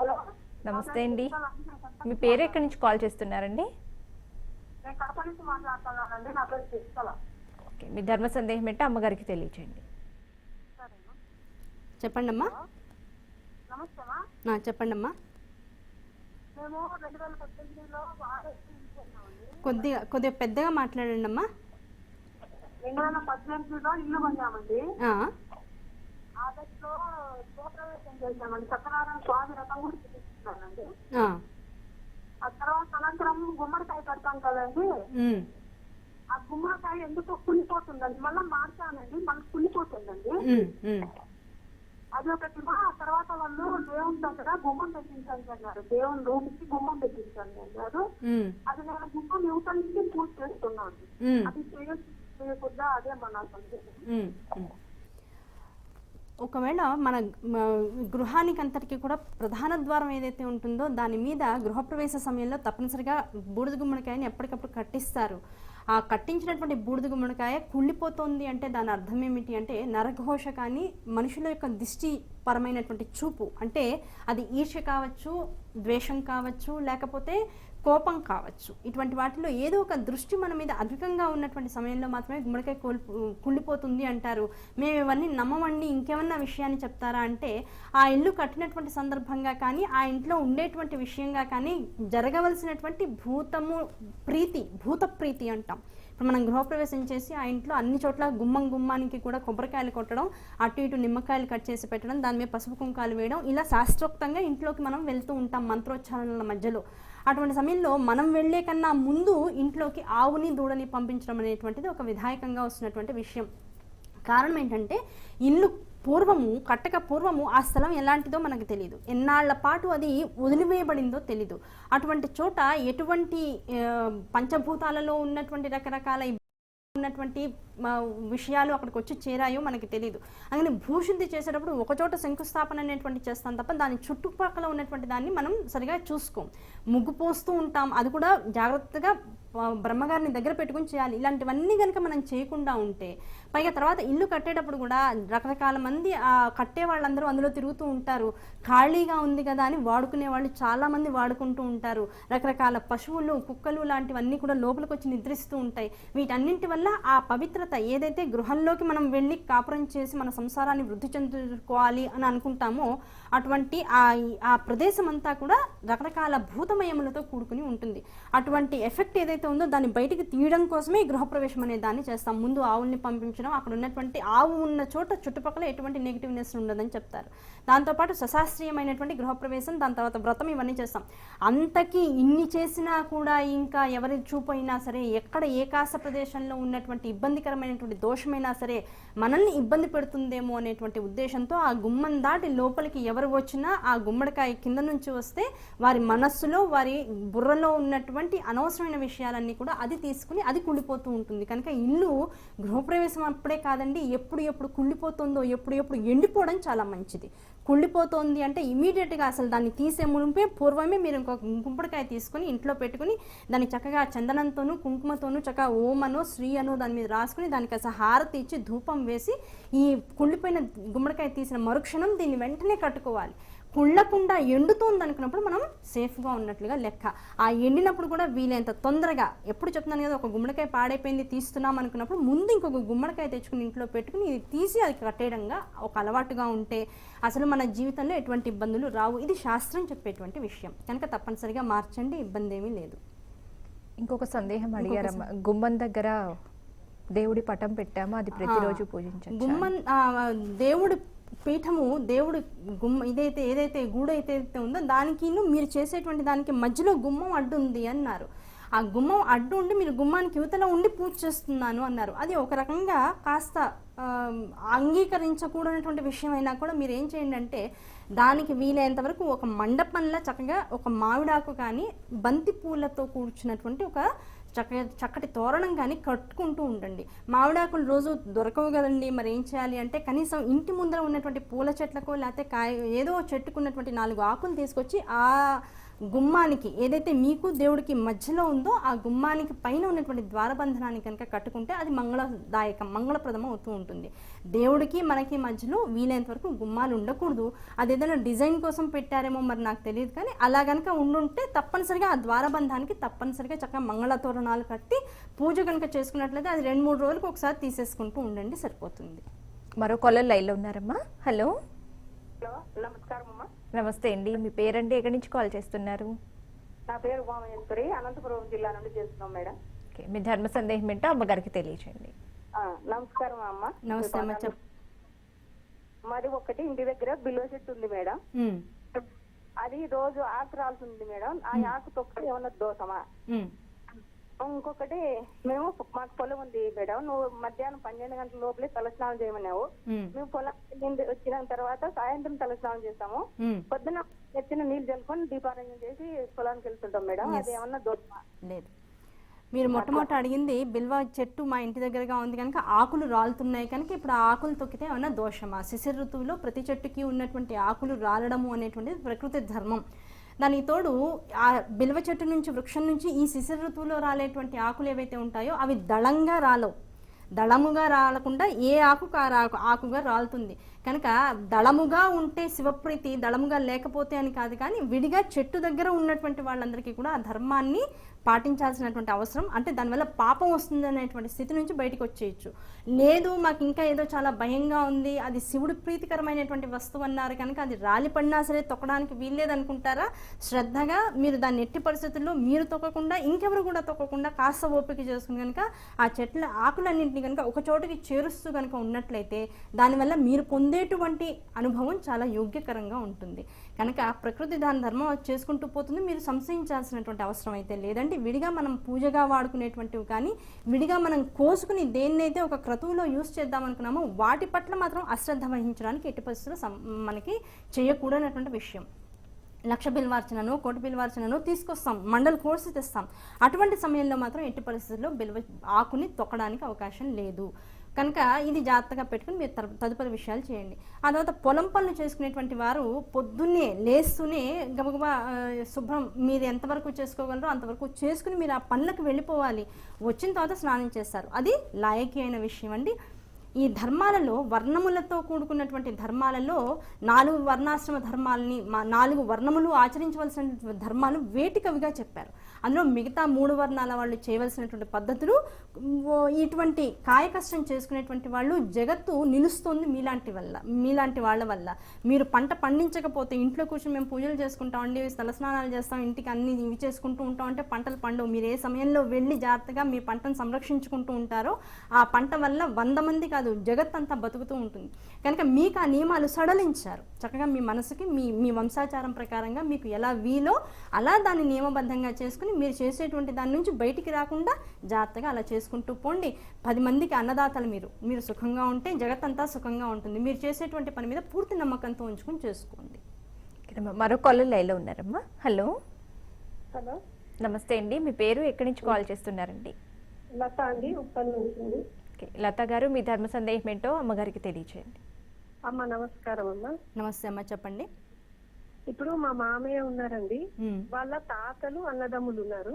హలో. నమస్తే అండి. మీ పేరు ఎక్కడి నుంచి కాల్ చేస్తున్నారండి? ఓకే మీ ధర్మ సందేహం ఏంటో అమ్మగారికి తెలియచేయండి. చెప్పండి అమ్మా. చెప్పండి అమ్మా కొద్దిగా కొద్దిగా పెద్దగా మాట్లాడండి అమ్మా రెండు వేల పద్దెనిమిదిలో ఇల్లు కొన్నామండి. ఆ, ఆగస్టులో గృహప్రవేశం చేశామండి. సత్యనారాయణ స్వామి రథం కూడా చూపిస్తున్నానండి ఆ, తర్వాత అనంతరం గుమ్మడికాయ కడతాం కదండి. ఆ గుమ్మడికాయ ఎందుకో కుళ్ళిపోతుందండి. మళ్ళీ మార్చానండి మళ్ళీ కుళ్ళిపోతుందండి. అది ఒకటి ఆ తర్వాత వాళ్ళు దేవుని దగ్గర గుమ్మం పెట్టించండి అన్నారు. దేవుని రూమ్కి గుమ్మం పెట్టించండి అన్నారు. అది నేను గుమ్మం యువత నుంచి పూజ చేస్తున్నాను. అది చేయకూడదా అదే మన సందేహం. ఒకవేళ మన గృహానికి అంతటికి కూడా ప్రధాన ద్వారం ఏదైతే ఉంటుందో దాని మీద గృహప్రవేశ సమయంలో తప్పనిసరిగా బూడిద గుమ్మడికాయని ఎప్పటికప్పుడు కట్టిస్తారు. ఆ కట్టించినటువంటి బూడిద గుమ్మడికాయ కుళ్ళిపోతుంది అంటే దాని అర్థం ఏమిటి అంటే నరఘోష కానీ మనుషుల యొక్క దిష్టి పరమైనటువంటి చూపు. అంటే అది ఈర్ష్య కావచ్చు ద్వేషం కావచ్చు లేకపోతే కోపం కావచ్చు. ఇటువంటి వాటిలో ఏదో ఒక దృష్టి మన మీద అధికంగా ఉన్నటువంటి సమయంలో మాత్రమే గుమ్మడికాయ కోల్పు కుళ్ళిపోతుంది అంటారు. మేము ఇవన్నీ నమ్మవండి ఇంకేమన్నా విషయాన్ని చెప్తారా అంటే ఆ ఇల్లు కట్టినటువంటి సందర్భంగా కానీ ఆ ఇంట్లో ఉండేటువంటి విషయంగా కానీ జరగవలసినటువంటి భూతము ప్రీతి భూత ప్రీతి అంటాం. ఇప్పుడు మనం గృహప్రవేశం చేసి ఆ ఇంట్లో అన్ని చోట్ల గుమ్మం గుమ్మానికి కూడా కొబ్బరికాయలు కొట్టడం అటు ఇటు నిమ్మకాయలు కట్ చేసి పెట్టడం దాని మీద పసుపు కుంకాలు వేయడం ఇలా శాస్త్రోక్తంగా ఇంట్లోకి మనం వెళ్తూ ఉంటాం మంత్రోచ్చారణల మధ్యలో. అటువంటి సమయంలో మనం వెళ్ళే కన్నా ముందు ఇంట్లోకి ఆవుని దూడని పంపించడం అనేటువంటిది ఒక విధాయకంగా వస్తున్నటువంటి విషయం. కారణం ఏంటంటే ఇల్లు పూర్వము కట్టక పూర్వము ఆ స్థలం ఎలాంటిదో మనకు తెలియదు ఎన్నాళ్ళ పాటు అది వదిలివేయబడిందో తెలీదు. అటువంటి చోట ఎటువంటి పంచభూతాలలో ఉన్నటువంటి రకరకాల ఉన్నటువంటి విషయాలు అక్కడికి వచ్చి చేరాయో మనకి తెలియదు అందుకని భూశుద్ధి చేసేటప్పుడు ఒకచోట శంకుస్థాపన అనేటువంటి చేస్తాం తప్ప దాని చుట్టుపక్కల ఉన్నటువంటి దాన్ని మనం సరిగా చూసుకోం. ముగ్గు పోస్తూ ఉంటాం. అది కూడా జాగ్రత్తగా బ్రహ్మగారిని దగ్గర పెట్టుకుని చేయాలి. ఇలాంటివన్నీ కనుక మనం చేయకుండా ఉంటే పైగా తర్వాత ఇల్లు కట్టేటప్పుడు కూడా రకరకాల మంది ఆ కట్టే వాళ్ళందరూ అందులో తిరుగుతూ ఉంటారు. ఖాళీగా ఉంది కదా అని వాడుకునే వాళ్ళు చాలామంది వాడుకుంటూ ఉంటారు. రకరకాల పశువులు కుక్కలు లాంటివన్నీ కూడా లోపలికి వచ్చి నిద్రిస్తూ ఉంటాయి. వీటన్నింటి వల్ల ఆ పవిత్రత ఏదైతే గృహంలోకి మనం వెళ్ళి కాపురం చేసి మన సంసారాన్ని వృద్ధి చెందుకోవాలి అని అనుకుంటామో అటువంటి ఆ ఆ ప్రదేశం అంతా కూడా రకరకాల భూతమయములతో కూడుకుని ఉంటుంది. అటువంటి ఎఫెక్ట్ ఏదైతే ఉందో దాన్ని బయటికి తీయడం కోసమే గృహప్రవేశం అనే దాన్ని చేస్తాం. ముందు ఆవుల్ని పంపించడం అక్కడ ఉన్నటువంటి ఆవు ఉన్న చోట చుట్టుపక్కల ఎటువంటి నెగిటివ్నెస్ ఉండదని చెప్తారు. దాంతోపాటు సశాస్త్రీయమైనటువంటి గృహప్రవేశం దాని తర్వాత వ్రతం ఇవన్నీ చేస్తాం. అంతకీ ఇన్ని చేసినా కూడా ఇంకా ఎవరి చూపైనా సరే ఎక్కడ ఏకాశ ప్రదేశంలో ఉన్నటువంటి ఇబ్బందికరమైనటువంటి దోషమైనా సరే మనల్ని ఇబ్బంది పెడుతుందేమో అనేటువంటి ఉద్దేశంతో ఆ గుమ్మం దాటి లోపలికి ఎవరు వచ్చినా ఆ గుమ్మడికాయ కింద నుంచి వస్తే వారి మనస్సులో వారి బుర్రలో ఉన్నటువంటి అనవసరమైన విషయాలన్నీ కూడా అది తీసుకుని అది కుళ్ళిపోతూ ఉంటుంది. కనుక ఇల్లు గృహప్రవేశం అప్పుడే కాదండి ఎప్పుడు ఎప్పుడు కుళ్ళిపోతుందో ఎప్పుడు ఎప్పుడు ఎండిపోవడం చాలా మంచిది. కుళ్ళిపోతుంది అంటే ఇమీడియట్గా అసలు దాన్ని తీసే మునిపే పూర్వమే మీరు ఇంకొక గుంపడికాయ తీసుకుని ఇంట్లో పెట్టుకుని దాన్ని చక్కగా చందనంతోనూ కుంకుమతోనూ చక్కగా ఓమనో శ్రీ అనో దాని మీద రాసుకుని దానికి అసలు హారతి ఇచ్చి ధూపం వేసి ఈ కుళ్ళిపోయిన గుమ్మడికాయ తీసిన మరుక్షణం దీన్ని వెంటనే కట్టుకోవాలి. కుళ్ళకుండా ఎండుతోంది అనుకున్నప్పుడు మనం సేఫ్గా ఉన్నట్లుగా లెక్క. ఆ ఎండినప్పుడు కూడా వీలైనంత తొందరగా ఎప్పుడు చెప్తున్నాను కదా ఒక గుమ్మడికాయ పాడైపోయింది తీస్తున్నాం అనుకున్నప్పుడు ముందు ఇంకొక గుమ్మడికాయ తెచ్చుకుని ఇంట్లో పెట్టుకుని ఇది తీసి అది కట్టేయడంగా ఒక అలవాటుగా ఉంటే అసలు మన జీవితంలో ఎటువంటి ఇబ్బందులు రావు. ఇది శాస్త్రం చెప్పేటువంటి విషయం. కనుక తప్పనిసరిగా మార్చండి ఇబ్బంది ఏమీ లేదు. ఇంకొక సందేహం అడిగారమ్మా గుమ్మం దగ్గర దేవుడి పటం పెట్టాము? అది ప్రతిరోజు పూజించాలి గుమ్మం దేవుడి పీఠము దేవుడు గుమ్మ ఇదైతే ఏదైతే గూడు అయితే ఉందో దానికి మీరు చేసేటువంటి దానికి మధ్యలో గుమ్మం అడ్డు ఉంది అన్నారు. ఆ గుమ్మం అడ్డు ఉండి మీరు గుమ్మానికి యువతలో ఉండి పూజ చేస్తున్నాను అన్నారు. అది ఒక రకంగా కాస్త అంగీకరించకూడనటువంటి విషయం అయినా కూడా మీరు ఏం చేయండి అంటే దానికి వీలైనంత వరకు ఒక మండపంలో చక్కగా ఒక మామిడాకు కానీ బంతి పూలతో కూర్చున్నటువంటి ఒక చక్కగా చక్కటి తోరణం కానీ కట్టుకుంటూ ఉండండి. మామిడాకులు రోజు దొరకవు కదండి. మరి ఏం చేయాలి అంటే కనీసం ఇంటి ముందర ఉన్నటువంటి పూల చెట్లకో లేకపోతే కాయ ఏదో చెట్టుకున్నటువంటి నాలుగు ఆకులు తీసుకొచ్చి ఆ గుమ్మానికి ఏదైతే మీకు దేవుడికి మధ్యలో ఉందో ఆ గుమ్మానికి పైన ఉన్నటువంటి ద్వారబంధనాన్ని కనుక కట్టుకుంటే అది మంగళదాయకం మంగళప్రదం అవుతూ ఉంటుంది. దేవుడికి మనకి మధ్యలో వీలైనంత వరకు గుమ్మాలు ఉండకూడదు. అది ఏదైనా డిజైన్ కోసం పెట్టారేమో మరి నాకు తెలియదు కానీ అలా కనుక ఉండుంటే తప్పనిసరిగా ఆ ద్వారబంధానికి తప్పనిసరిగా చక్కగా మంగళ తోరణాలు కట్టి పూజ కనుక చేసుకున్నట్లయితే అది రెండు మూడు రోజులకు ఒకసారి తీసేసుకుంటూ ఉండండి సరిపోతుంది. మరో కాలర్ లైన్లో ఉన్నారమ్మా. హలో. హలో నమస్కారం నమస్తే అండి మీ పేరండి? ఎక్కడి నుంచి కాల్ చేస్తున్నారు? నా పేరు ఉమామహేశ్వరి అనంతపురం జిల్లా నుండి చేస్తున్నాం మేడం. ఓకే మీ ధర్మ సందేహం ఏంటో అమ్మగారికి తెలియచేయండి. ఆ, నమస్కారం అమ్మ. నమస్తే అమ్మ మరి ఒకటి ఇంటి దగ్గర బిల్వ చెట్టు ఉంది మేడం. అది రోజు ఆకు రాలుతుంది మేడం. ఆ ఆకు తొక్క ఏమన్నా దోషమా? ఇంకొకటి మేము మాకు పొలం ఉంది మేడం. నువ్వు మధ్యాహ్నం పన్నెండు గంటల లోపలే తలస్నానం చేయమన్నావు. మేము. పొలం వచ్చిన తర్వాత సాయంత్రం తలస్నానం చేస్తాము. పొద్దున ఎత్తిన నీళ్ళు చల్లుకొని దీపారాయణ చేసి పొలానికి వెళ్తుంటాం మేడం. అది ఏమన్నా దోషమా? లేదు. మీరు మొట్టమొదట అడిగింది బిల్వ చెట్టు మా ఇంటి దగ్గరగా ఉంది కనుక ఆకులు రాలుతున్నాయి కనుక ఇప్పుడు ఆ ఆకులు తొక్కితే ఏమన్నా దోషమా? శిశిర ఋతువులో ప్రతి చెట్టుకి ఉన్నటువంటి ఆకులు రాలడము అనేటువంటిది ప్రకృతి ధర్మం. దానికి తోడు ఆ బిల్వ చెట్టు నుంచి వృక్షం నుంచి ఈ శిశిర ఋతువులో రాలేటువంటి ఆకులు ఏవైతే ఉంటాయో అవి దళంగా రాలవు. దళముగా రాలకుండా ఏ ఆకు ఆకుగా రాలుతుంది. కనుక దళముగా ఉంటే శివప్రీతి దళముగా లేకపోతే అని కాదు కానీ విడిగా చెట్టు దగ్గర ఉన్నటువంటి వాళ్ళందరికీ కూడా ఆ ధర్మాన్ని పాటించాల్సినటువంటి అవసరం. అంటే దానివల్ల పాపం వస్తుంది అనేటువంటి స్థితి నుంచి బయటకు వచ్చేయచ్చు. లేదు మాకు ఇంకా ఏదో చాలా భయంగా ఉంది అది శివుడు ప్రీతికరమైనటువంటి వస్తువు అన్నారు కనుక అది రాలిపడినా సరే తొక్కడానికి వీల్లేదనుకుంటారా? శ్రద్ధగా మీరు దాన్ని ఎట్టి పరిస్థితుల్లో మీరు తొక్కకుండా ఇంకెవరు కూడా తొక్కకుండా కాస్త ఓపిక చేసుకుని కనుక ఆ చెట్ల ఆకులన్నింటినీ కనుక ఒక చోటుకి చేరుస్తూ కనుక ఉన్నట్లయితే దానివల్ల మీరు పొంది పొందేటువంటి అనుభవం చాలా యోగ్యకరంగా ఉంటుంది. కనుక ప్రకృతి దాని ధర్మం అది చేసుకుంటూ పోతుంది. మీరు సంశయించాల్సినటువంటి అవసరం అయితే లేదంటే విడిగా మనం పూజగా వాడుకునేటువంటివి కానీ విడిగా మనం కోసుకుని దేన్నైతే ఒక క్రతువులో యూస్ చేద్దాం అనుకున్నామో వాటి పట్ల మాత్రం అశ్రద్ధ వహించడానికి ఎట్టి పరిస్థితుల్లో సం- మనకి చేయకూడనటువంటి విషయం. లక్ష బిల్వార్చనను కోటి బిల్వార్చనను తీసుకొస్తాం. మండల కోర్సు తెస్తాం. అటువంటి సమయంలో మాత్రం ఎట్టి పరిస్థితుల్లో బిల్వ ఆకుని తొక్కడానికి అవకాశం లేదు. కనుక ఇది జాగ్రత్తగా పెట్టుకుని మీరు తదుపరి విషయాలు చేయండి. ఆ తర్వాత పొలం పనులు చేసుకునేటువంటి వారు పొద్దున్నే లేస్తూనే గబగబా శుభ్రం మీరు ఎంతవరకు చేసుకోగలరో అంతవరకు చేసుకుని మీరు ఆ పనులకు వెళ్ళిపోవాలి. వచ్చిన తర్వాత స్నానం చేస్తారు. అది లాయకీ అయిన విషయం అండి. ఈ ధర్మాలలో వర్ణములతో కూడుకున్నటువంటి ధర్మాలలో నాలుగు వర్ణాశ్రమ ధర్మాలని మా నాలుగు వర్ణములు ఆచరించవలసిన ధర్మాలు వేటికవిగా చెప్పారు. అందులో మిగతా మూడు వర్ణాల వాళ్ళు చేయవలసినటువంటి పద్ధతులు ఇటువంటి కాయ కష్టం చేసుకునేటువంటి వాళ్ళు జగత్తు నిలుస్తుంది మీలాంటి వల్ల మీలాంటి వాళ్ళ వల్ల. మీరు పంట పండించకపోతే ఇంట్లో కూర్చొని మేము పూజలు చేసుకుంటామండి తలస్నానాలు చేస్తాం ఇంటికి అన్ని ఇవి చేసుకుంటూ ఉంటాం అంటే పంటలు పండవు. మీరు ఏ సమయంలో వెళ్ళి జాగ్రత్తగా మీ పంటను సంరక్షించుకుంటూ ఉంటారో ఆ పంట వల్ల వంద మంది కాదు జగత్ అంతా బతుకుతూ ఉంటుంది. కనుక మీకు ఆ నియమాలు సడలించారు. చక్కగా మీ మనసుకి మీ మీ వంశాచారం ప్రకారంగా మీకు ఎలా వీలో అలా దాన్ని నియమబద్ధంగా చేసుకుని మీరు చేసేటువంటి దాని నుంచి బయటికి రాకుండా జాగ్రత్తగా అలా చేసుకుంటూ పోండి. పది మందికి అన్నదాతలు మీరు. మీరు సుఖంగా ఉంటే జగత్ అంతా సుఖంగా ఉంటుంది. మీరు చేసేటువంటి పని మీద పూర్తి నమ్మకంతో ఉంచుకొని చేసుకోండి. మరో కాలర్ లైన్లో ఉన్నారమ్మా. హలో హలో నమస్తే అండి. మీ పేరు ఎక్కడి నుంచి కాల్ చేస్తున్నారండి? లత అండి ఉప్పల్ నుంచి. ఓకే. లత గారు మీ ధర్మ సందేహం ఏంటో అమ్మగారికి తెలియచేయండి. అమ్మ నమస్కారం అమ్మ. నమస్తే అమ్మ చెప్పండి. ఇప్పుడు మా మామయ్య ఉన్నారండి. వాళ్ళ తాతలు అన్నదమ్ములు ఉన్నారు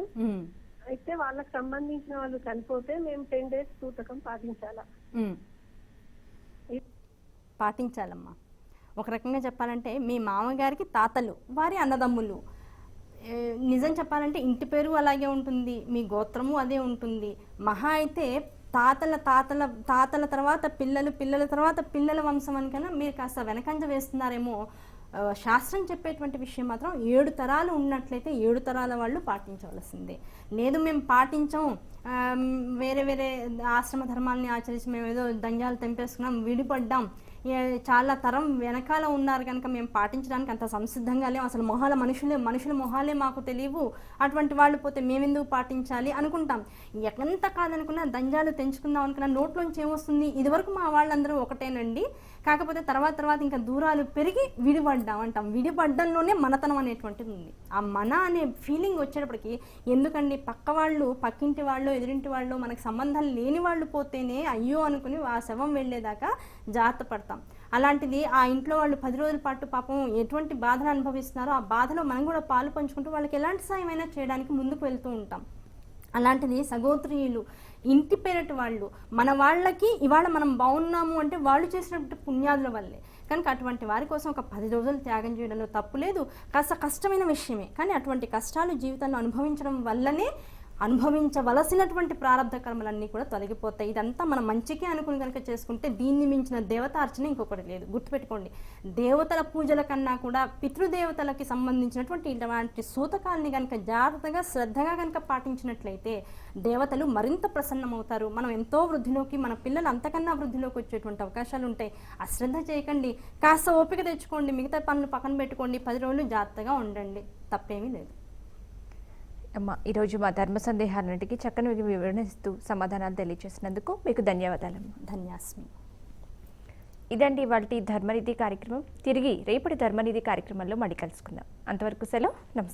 అయితే వాళ్ళకి సంబంధించిన వాళ్ళు చనిపోతే మేము టెన్ డేస్ సూతకం పాటించాలా. పాటించాలమ్మా. ఒక రకంగా చెప్పాలంటే మీ మామగారికి తాతలు వారి అన్నదమ్ములు. నిజం చెప్పాలంటే ఇంటి పేరు అలాగే ఉంటుంది మీ గోత్రము అదే ఉంటుంది. మహా అయితే తాతల తాతల తాతల తర్వాత పిల్లలు పిల్లల తర్వాత పిల్లల వంశం అనికన్నా మీరు కాస్త వెనకంజ వేస్తున్నారేమో. శాస్త్రం చెప్పేటువంటి విషయం మాత్రం ఏడు తరాలు ఉన్నట్లయితే ఏడు తరాల వాళ్ళు పాటించవలసిందే. లేదు మేము పాటించాం వేరే వేరే ఆశ్రమ ధర్మాలని ఆచరించి మేము ఏదో దంజాలు తెంపేసుకున్నాం విడిపడ్డాం చాలా తరం వెనకాల ఉన్నారు కనుక మేము పాటించడానికి అంత సంసిద్ధంగా లేము అసలు మొహాల మనుషులే మనుషుల మొహాలే మాకు తెలియవు. అటువంటి వాళ్ళు పోతే మేమెందుకు పాటించాలి అనుకుంటాం. ఎంత కాదనుకున్నా దంజాలు తెంచుకుందాం అనుకున్నా నోట్లోంచి ఏమొస్తుంది? ఇదివరకు మా వాళ్ళందరూ ఒకటేనండి. కాకపోతే తర్వాత తర్వాత ఇంకా దూరాలు పెరిగి విడిపడ్డాం అంటాం విడిపడ్డంలోనే మనతనం అనేటువంటిది ఉంది. ఆ మన అనే ఫీలింగ్ వచ్చేటప్పటికి ఎందుకండి పక్క వాళ్ళు పక్కింటి వాళ్ళు ఎదురింటి వాళ్ళు మనకు సంబంధం లేని వాళ్ళు పోతేనే అయ్యో అనుకుని ఆ శవం వెళ్ళేదాకా జాగ్రత్త పడతాం. అలాంటిది ఆ ఇంట్లో వాళ్ళు పది రోజుల పాటు పాపం ఎటువంటి బాధను అనుభవిస్తున్నారో ఆ బాధలో మనం కూడా పాలు పంచుకుంటూ వాళ్ళకి ఎలాంటి సాయమైనా అయినా చేయడానికి ముందుకు వెళ్తూ ఉంటాం. అలాంటిది సగోత్రీయులు ఇంటి పేరటి వాళ్ళు. మన వాళ్ళకి ఇవాళ మనం బాగున్నాము అంటే వాళ్ళు చేసినటువంటి పుణ్యాదుల వల్లే. కనుక అటువంటి వారి కోసం ఒక పది రోజులు త్యాగం చేయడంలో తప్పు లేదు. కాస్త కష్టమైన విషయమే. కానీ అటువంటి కష్టాలు జీవితంలో అనుభవించడం వల్లనే అనుభవించవలసినటువంటి ప్రారంభ కర్మలన్నీ కూడా తొలగిపోతాయి. ఇదంతా మనం మంచికే అనుకుని కనుక చేసుకుంటే దీన్ని మించిన దేవతార్చన ఇంకొకటి లేదు. గుర్తుపెట్టుకోండి. దేవతల పూజల కన్నా కూడా పితృదేవతలకి సంబంధించినటువంటి ఇటువంటి సూతకాల్ని కనుక జాగ్రత్తగా శ్రద్ధగా కనుక పాటించినట్లయితే దేవతలు మరింత ప్రసన్నమవుతారు. మనం ఎంతో వృద్ధిలోకి మన పిల్లలు అంతకన్నా వృద్ధిలోకి వచ్చేటువంటి అవకాశాలు ఉంటాయి. అశ్రద్ధ చేయకండి. కాస్త ఓపిక తెచ్చుకోండి. మిగతా పనులు పక్కన పెట్టుకోండి. పది రోజులు జాగ్రత్తగా ఉండండి. తప్పేమీ లేదు. అమ్మ ఈరోజు మా ధర్మ సందేహాలన్నిటికీ చక్కని వివరణ ఇస్తూ సమాధానాలు తెలియజేసినందుకు మీకు ధన్యవాదాలమ్మా. ధన్యాస్మి. ఇదండి ఇవాళ ధర్మనిధి కార్యక్రమం. తిరిగి రేపటి ధర్మనిధి కార్యక్రమంలో మళ్ళీ కలుసుకుందాం. అంతవరకు సెలవు. నమస్తే